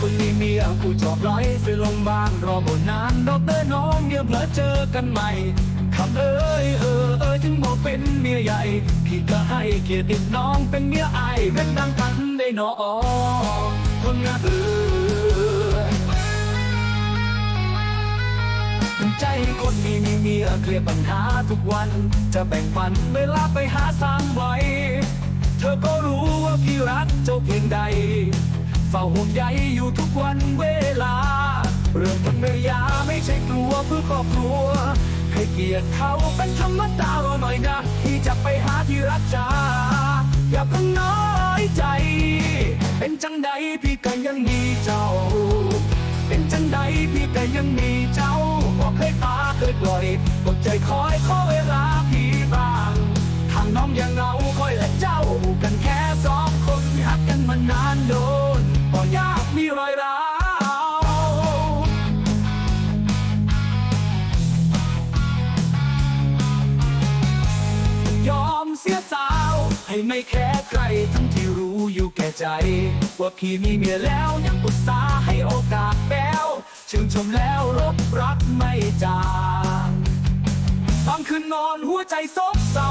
คนมีเมียผู้ชอบร้อยซื้อลงบ้านรอบนนานดอกเตอร์น้องเดี๋ยวเพลอเจอกันใหม่คำเอ้ยเออเออถึงบอกเป็นเมียใหญ่ พี่ก็ให้เกียรติน้องเป็นเมียอายเป็นดังกันได้นอคนงานเออใจคนมีมีเมียเคลียร์ปัญหาทุกวัน จะแบ่งปันเวลาไปหาสร้างไว้ เธอก็รู้ว่าพี่รักเจ้าเพียงใด เฝ้าห่วงใยอยู่ทุกวันเวลา เรื่องคนเมียาไม่ใช่กลัวเพื่อครอบครัว ให้เกียรติเขาเป็นธรรมดารอหน่อยนะ ที่จะไปหาที่รักจ้าอย่าเพิ่งน้อยใจ เป็นจังใดพี่ก็ยังมีเจ้า เป็นจังใดพี่ก็ยังมีเจ้าบอกเคยตาเคยปล่อยกดใจคอยขอเวลาพี่ ไม่แค่ใครทั้งที่รู้อยู่แก่ใจ ว่าพี่มีเมียแล้วยังปุตสาให้โอกาสแบ้วชื่นชมแล้วลบรักไม่จางบางคืนนอนหัวใจซบเศร้า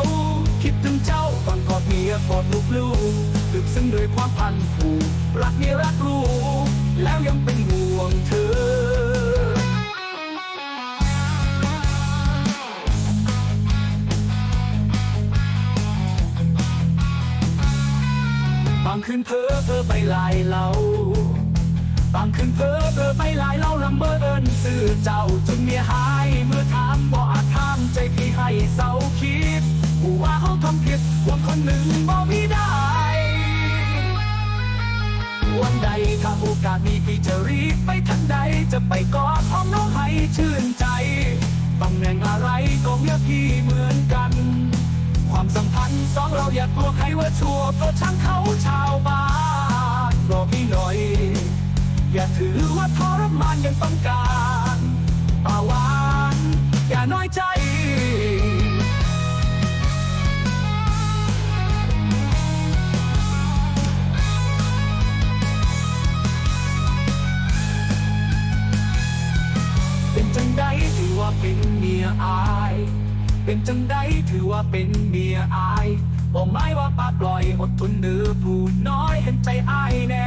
คิดถึงเจ้าบางกอดเมียกอดลูกลูกลึกซึ้งด้วยความพันผูกรักเมียรักลูก นเพ้อเพ้อไปหลายเหล่าบางคืนเพ้อเพ้อไปหลายเหล่าลำเบอเอินสื่อเจ้าจนเมียหายเมื่อถามบ่อาจถามใจพี่ให้เศร้าคิดผู้ว่าเขาทำผิดคนคนหนึ่งบ่มีได้วันใดถ้าโอกาสมีพี่จะรีบไปทันใดจะไปกอดห้องน้องให้ชื่นใจตำแหน่งอะไรก็เมียพี่เมื่อ สองเราอย่ากลัวใครว่าชั่วก็ช่างเขาชาวบ้านรอพี่หน่อย อย่าถือว่าทรมานยังต้องการป่าวานอย่าน้อยใจเป็นจังใดถือว่าเป็นเมียอาย เป็นจังไดถือว่าเป็นเมียอายบอกไม่ว่าปาปล่อยอดทนเนื้อผู้น้อยเห็นใจอายแน่